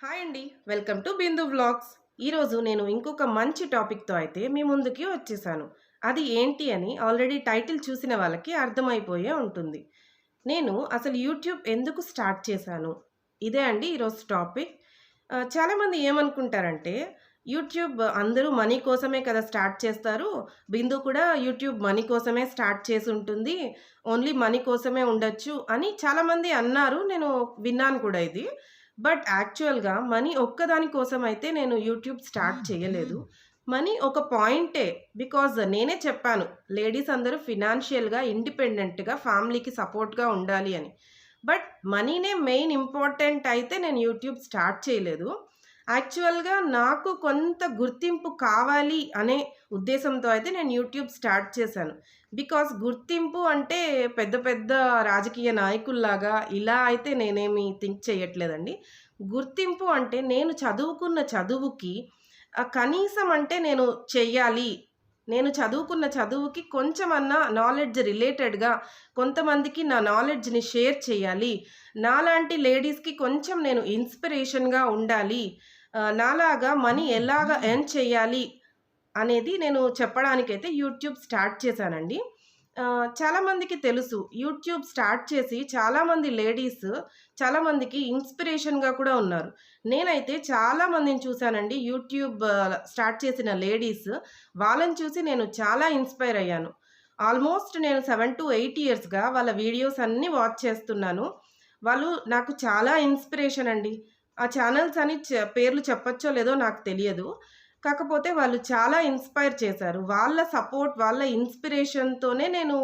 Hi అండి. Welcome to Bindu vlogs. ఈరోజు నేను ఇంకొక మంచి టాపిక్తో అయితే మీ ముందుకి వచ్చేసాను. అది ఏంటి అని ఆల్రెడీ టైటిల్ చూసిన వాళ్ళకి అర్థమైపోయే ఉంటుంది. నేను అసలు యూట్యూబ్ ఎందుకు స్టార్ట్ చేశాను? ఇదే అండి ఈరోజు టాపిక్. చాలామంది ఏమనుకుంటారంటే యూట్యూబ్ అందరూ మనీ కోసమే కదా స్టార్ట్ చేస్తారు. బిందు కూడా యూట్యూబ్ మనీ కోసమే స్టార్ట్ చేసి ఉంటుంది. ఓన్లీ మనీ కోసమే ఉండొచ్చు అని చాలామంది అన్నారు. నేను విన్నాను కూడా ఇది. బట్ యాక్చువల్గా మనీ ఒక్కదాని కోసం అయితే నేను యూట్యూబ్ స్టార్ట్ చేయలేదు. మనీ ఒక పాయింటే బికాజ్ నేనే చెప్పాను లేడీస్ అందరూ ఫినాన్షియల్గా ఇండిపెండెంట్గా ఫ్యామిలీకి సపోర్ట్గా ఉండాలి అని. బట్ మనీనే మెయిన్ ఇంపార్టెంట్ అయితే నేను యూట్యూబ్ స్టార్ట్ చేయలేదు. యాక్చువల్గా నాకు కొంత గుర్తింపు కావాలి అనే ఉద్దేశంతో అయితే నేను యూట్యూబ్ స్టార్ట్ చేశాను. బికాస్ గుర్తింపు అంటే పెద్ద పెద్ద రాజకీయ నాయకుల్లాగా ఇలా అయితే నేనేమి థింక్ చేయట్లేదండి. గుర్తింపు అంటే నేను చదువుకున్న చదువుకి కనీసం అంటే నేను చెయ్యాలి. నేను చదువుకున్న చదువుకి కొంచెమన్నా నాలెడ్జ్ రిలేటెడ్గా కొంతమందికి నా నాలెడ్జ్ని షేర్ చేయాలి. నాలాంటి లేడీస్కి కొంచెం నేను ఇన్స్పిరేషన్గా ఉండాలి. నాలాగా మనీ ఎలాగ ఎర్న్ చేయాలి అనేది నేను చెప్పడానికైతే యూట్యూబ్ స్టార్ట్ చేశానండి. చాలామందికి తెలుసు యూట్యూబ్ స్టార్ట్ చేసి చాలామంది లేడీస్ చాలామందికి ఇన్స్పిరేషన్గా కూడా ఉన్నారు. నేనైతే చాలామందిని చూశానండి యూట్యూబ్ స్టార్ట్ చేసిన లేడీస్ వాళ్ళని చూసి నేను చాలా ఇన్స్పైర్ అయ్యాను. ఆల్మోస్ట్ నేను సెవెన్ టు ఎయిట్ ఇయర్స్గా వాళ్ళ వీడియోస్ అన్నీ వాచ్ చేస్తున్నాను. వాళ్ళు నాకు చాలా ఇన్స్పిరేషన్ అండి. ఆ ఛానల్స్ అని పేర్లు చెప్పచ్చో లేదో నాకు తెలియదు. కాకపోతే వాళ్ళు చాలా ఇన్స్పైర్ చేశారు. వాళ్ళ సపోర్ట్ వాళ్ళ ఇన్స్పిరేషన్తోనే నేను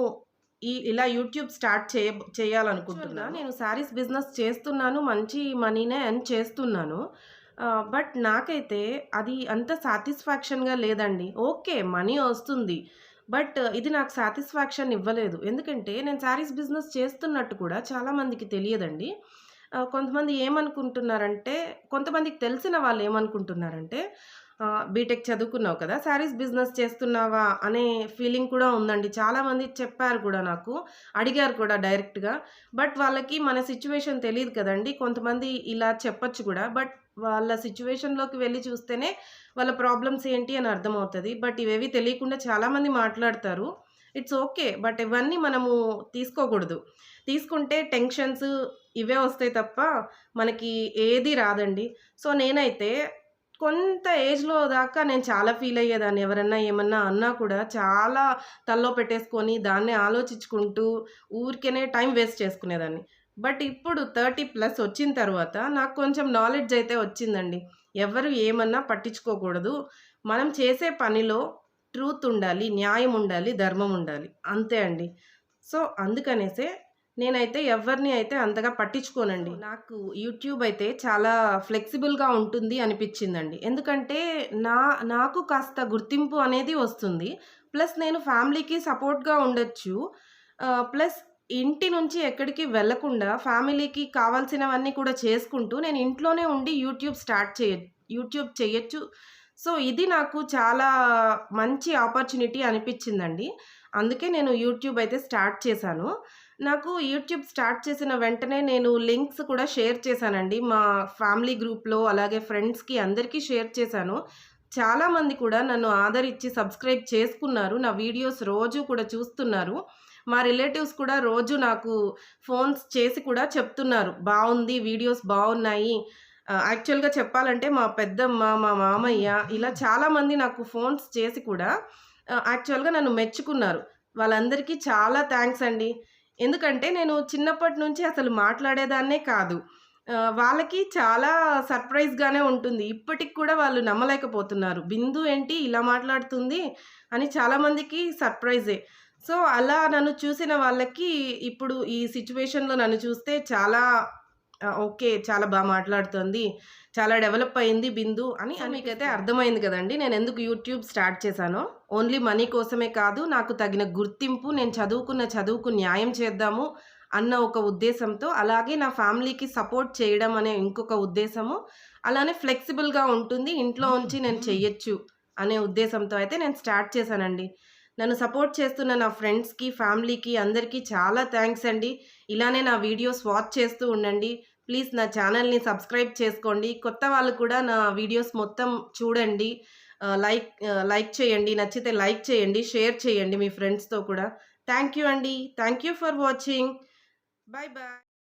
ఈ ఇలా యూట్యూబ్ స్టార్ట్ చేయ చేయాలనుకుంటున్నా. నేను శారీస్ బిజినెస్ చేస్తున్నాను మంచి మనీనే ఎర్న్ చేస్తున్నాను. బట్ నాకైతే అది అంత సాటిస్ఫాక్షన్గా లేదండి. ఓకే మనీ వస్తుంది. బట్ ఇది నాకు సాటిస్ఫాక్షన్ ఇవ్వలేదు. ఎందుకంటే నేను శారీస్ బిజినెస్ చేస్తున్నట్టు కూడా చాలామందికి తెలియదండి. కొంతమంది ఏమనుకుంటున్నారంటే కొంతమందికి తెలిసిన వాళ్ళు ఏమనుకుంటున్నారంటే బీటెక్ చదువుకున్నావు కదా శారీస్ బిజినెస్ చేస్తున్నావా? అనే ఫీలింగ్ కూడా ఉందండి. చాలామంది చెప్పారు కూడా నాకు అడిగారు కూడా డైరెక్ట్గా. బట్ వాళ్ళకి మన సిచ్యువేషన్ తెలియదు కదండి. కొంతమంది ఇలా చెప్పొచ్చు కూడా. బట్ వాళ్ళ సిచ్యువేషన్లోకి వెళ్ళి చూస్తేనే వాళ్ళ ప్రాబ్లమ్స్ ఏంటి అని అర్థమవుతుంది. బట్ ఇవేవి తెలియకుండా చాలామంది మాట్లాడతారు. It's okay. బట్ ఇవన్నీ మనము తీసుకోకూడదు. తీసుకుంటే టెన్షన్స్ ఇవే వస్తాయి తప్ప మనకి ఏది రాదండి. సో నేనైతే కొంత ఏజ్లో దాకా నేను చాలా ఫీల్ అయ్యేదాన్ని. ఎవరన్నా ఏమన్నా అన్నా కూడా చాలా తల్లో పెట్టేసుకొని దాన్ని ఆలోచించుకుంటూ ఊరికేనే టైం వేస్ట్ చేసుకునేదాన్ని. బట్ ఇప్పుడు థర్టీ ప్లస్ వచ్చిన తర్వాత నాకు కొంచెం నాలెడ్జ్ అయితే వచ్చిందండి. ఎవరు ఏమన్నా పట్టించుకోకూడదు. మనం చేసే పనిలో ట్రూత్ ఉండాలి న్యాయం ఉండాలి ధర్మం ఉండాలి. అంతే అండి. సో అందుకనేసే నేనైతే ఎవరిని అయితే అంతగా పట్టించుకోనండి. నాకు యూట్యూబ్ అయితే చాలా ఫ్లెక్సిబుల్గా ఉంటుంది అనిపించిందండి. ఎందుకంటే నా నాకు కాస్త గుర్తింపు అనేది వస్తుంది. ప్లస్ నేను ఫ్యామిలీకి సపోర్ట్గా ఉండొచ్చు. ప్లస్ ఇంటి నుంచి ఎక్కడికి వెళ్ళకుండా ఫ్యామిలీకి కావాల్సినవన్నీ కూడా చేసుకుంటూ నేను ఇంట్లోనే ఉండి యూట్యూబ్ స్టార్ట్ చేయ యూట్యూబ్ చేయొచ్చు. సో ఇది నాకు చాలా మంచి ఆపర్చునిటీ అనిపించిందండి. అందుకే నేను యూట్యూబ్ అయితే స్టార్ట్ చేశాను. నాకు యూట్యూబ్ స్టార్ట్ చేసిన వెంటనే నేను లింక్స్ కూడా షేర్ చేశానండి. మా ఫ్యామిలీ గ్రూప్లో అలాగే ఫ్రెండ్స్కి అందరికీ షేర్ చేశాను. చాలామంది కూడా నన్ను ఆదరించి సబ్స్క్రైబ్ చేసుకున్నారు. నా వీడియోస్ రోజు కూడా చూస్తున్నారు. మా రిలేటివ్స్ కూడా రోజు నాకు ఫోన్స్ చేసి కూడా చెప్తున్నారు. బాగుంది వీడియోస్ బాగున్నాయి. యాక్చువల్గా చెప్పాలంటే మా పెద్దమ్మ మా మామయ్య ఇలా చాలామంది నాకు ఫోన్స్ చేసి కూడా యాక్చువల్గా నన్ను మెచ్చుకున్నారు. వాళ్ళందరికీ చాలా థ్యాంక్స్ అండి. ఎందుకంటే నేను చిన్నప్పటి నుంచి అసలు మాట్లాడేదాన్నే కాదు. వాళ్ళకి చాలా సర్ప్రైజ్గానే ఉంటుంది. ఇప్పటికి కూడా వాళ్ళు నమ్మలేకపోతున్నారు. బిందు ఏంటి ఇలా మాట్లాడుతుంది అని చాలామందికి సర్ప్రైజే సో అలా నన్ను చూసిన వాళ్ళకి ఇప్పుడు ఈ సిచ్యువేషన్లో నన్ను చూస్తే చాలా ఓకే చాలా బాగా మాట్లాడుతుంది. చాలా డెవలప్ అయింది బిందు అని మీకైతే అర్థమైంది కదండి. నేను ఎందుకు యూట్యూబ్ స్టార్ట్ చేశానో. ఓన్లీ మనీ కోసమే కాదు నాకు తగిన గుర్తింపు నేను చదువుకున్న చదువుకు న్యాయం చేద్దాము అన్న ఒక ఉద్దేశంతో అలాగే నా ఫ్యామిలీకి సపోర్ట్ చేయడం అనే ఇంకొక ఉద్దేశము అలానే ఫ్లెక్సిబుల్గా ఉంటుంది. ఇంట్లో ఉంచి నేను చెయ్యొచ్చు అనే ఉద్దేశంతో అయితే నేను స్టార్ట్ చేశానండి. నన్ను సపోర్ట్ చేస్తున్న నా ఫ్రెండ్స్కి ఫ్యామిలీకి అందరికీ చాలా థ్యాంక్స్ అండి. ఇలానే నా వీడియోస్ వాచ్ చేస్తూ ఉండండి. ప్లీజ్ నా ఛానల్‌ని సబ్స్క్రైబ్ చేసుకోండి. కొత్త వాళ్ళు కూడా నా వీడియోస్ మొత్తం చూడండి. లైక్ లైక్ చేయండి. నచ్చితే లైక్ చేయండి. షేర్ చేయండి మీ ఫ్రెండ్స్‌తో కూడా. థ్యాంక్ యూ అండి. Thank you for watching. Bye bye